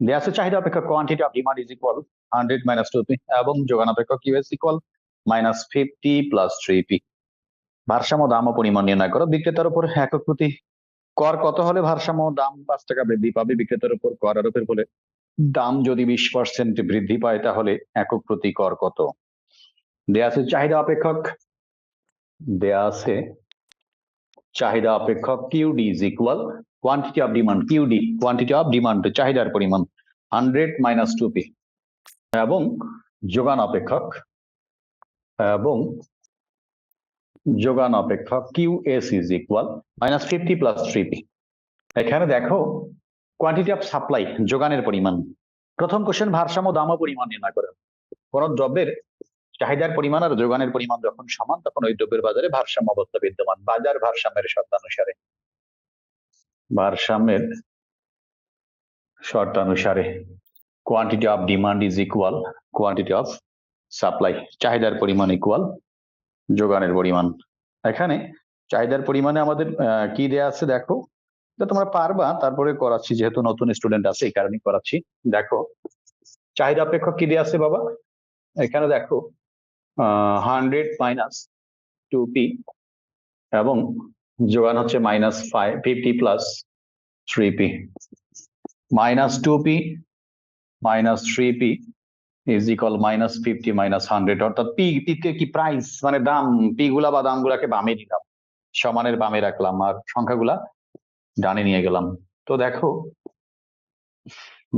দেয়া আছে চাহিদা অপেক্ষা quantity of demand is equal hundred minus two P এবং যোগান অপেক্ষা Q S equal minus fifty plus three P ভারসাম্য দাম ও পরিমাণ নির্ণয় করো। বিক্রেতার উপর একক প্রতি কর কত হলে ভারসাম্য দাম পাঁচ টাকা বৃদ্ধি পাবে? বিক্রেতার উপর কর আরোপের ফলে দাম যদি বিশ পার্সেন্ট বৃদ্ধি পায় তাহলে একক প্রতি কর কত? দেয়া আছে চাহিদা অপেক্ষক। দেয়া চাহিদা অপেক্ষক QD is equal quantity of demand QD quantity of demand চাহিদার পরিমাণ হান্ড্রেড মাইনাস টু পি এবং যোগান অপেক্ষক, এবং যোগান অপেক্ষক Q S is equal minus fifty plus three P এখানে দেখো কোয়ান্টিটি অফ সাপ্লাই যোগানের পরিমাণ। প্রথম কোশ্চেন ভারসাম্য, দাম পরিমাণ নির্ণয় করে। কোন দ্রব্যের চাহিদার পরিমাণ আর যোগানের পরিমাণ যখন সমান, তখন ওই দ্রব্যের বাজারে ভারসাম্য অবস্থা বিদ্যমান, বাজার ভারসাম্যের শর্তানুসারে। ভারসাম্যের শর্তানুসারে quantity of demand is equal quantity of supply চাহিদার পরিমাণ ইকুয়াল যোগানের পরিমাণ। এখানে চাহিদার পরিমাণে আমাদের কি দেয়া আছে দেখো? এটা তোমরা পারবা, তারপরে করাচ্ছি, যেহেতু নতুন স্টুডেন্ট আছে, এই কারণে করাচ্ছি। দেখো, চাহিদা অপেক্ষক কি দেয়া আছে বাবা? এখানে দেখো হান্ড্রেড মাইনাস টু পি এবং যোগান হচ্ছে minus five fifty plus three P minus two P minus three P is equal minus fifty minus hundred অর্থাৎ পি পিকে কি প্রাইস মানে দাম পি গুলা বা দাম গুলাকে বামে দিলাম সমানের বামে রাখলাম আর সংখ্যাগুলা ডানে নিয়ে গেলাম। তো দেখো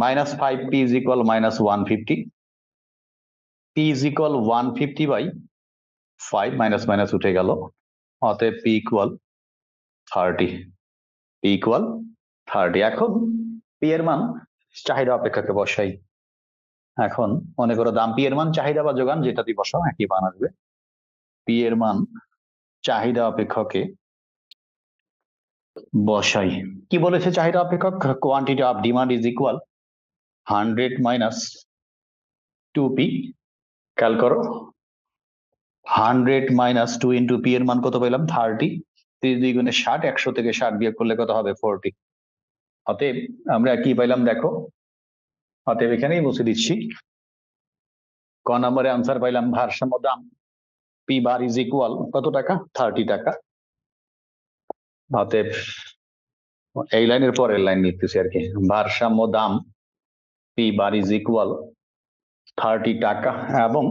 minus five P is equal minus one fifty P is equal one fifty by five minus minus উঠে গেল। অতএব P equal thirty P equal thirty এখন পি এর মান চাহিদা অপেক্ষাকে বসাই। এখন মনে করো দাম পি এর মান চাহিদা বা যোগান যেটা দিয়ে বসাও একই মান আসবে। পি এর মান চাহিদা অপেক্ষকে বসাই। কি বলেছে চাহিদা অপেক্ষক? Quantity of demand is equal hundred minus two P খেয়াল করো। Hundred minus two into P এর মান কত পেলাম থার্টি তিরিশ দুই গুণে ষাট, একশো থেকে ষাট বিয়োগ করলে কত হবে? ফোরটি অতএব আমরা কি পাইলাম দেখো? অতএব এখানেই বসে দিচ্ছি। ক নম্বরে আনসার পাইলাম ভারসাম্য দাম। পি বার ইজ ইকুয়াল কত টাকা? থার্টি টাকা। অতএব এই লাইনের পরের লাইন নিতেছি আর কি। ভারসাম্য দাম P bar is equal thirty টাকা এবং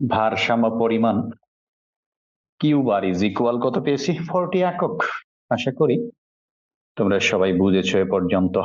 ভারসাম্য পরিমাণ কিউ বার ইজ ইকুয়াল কত পেয়েছি? ফোরটি একক। আশা করি তোমরা সবাই বুঝেছ এ পর্যন্ত।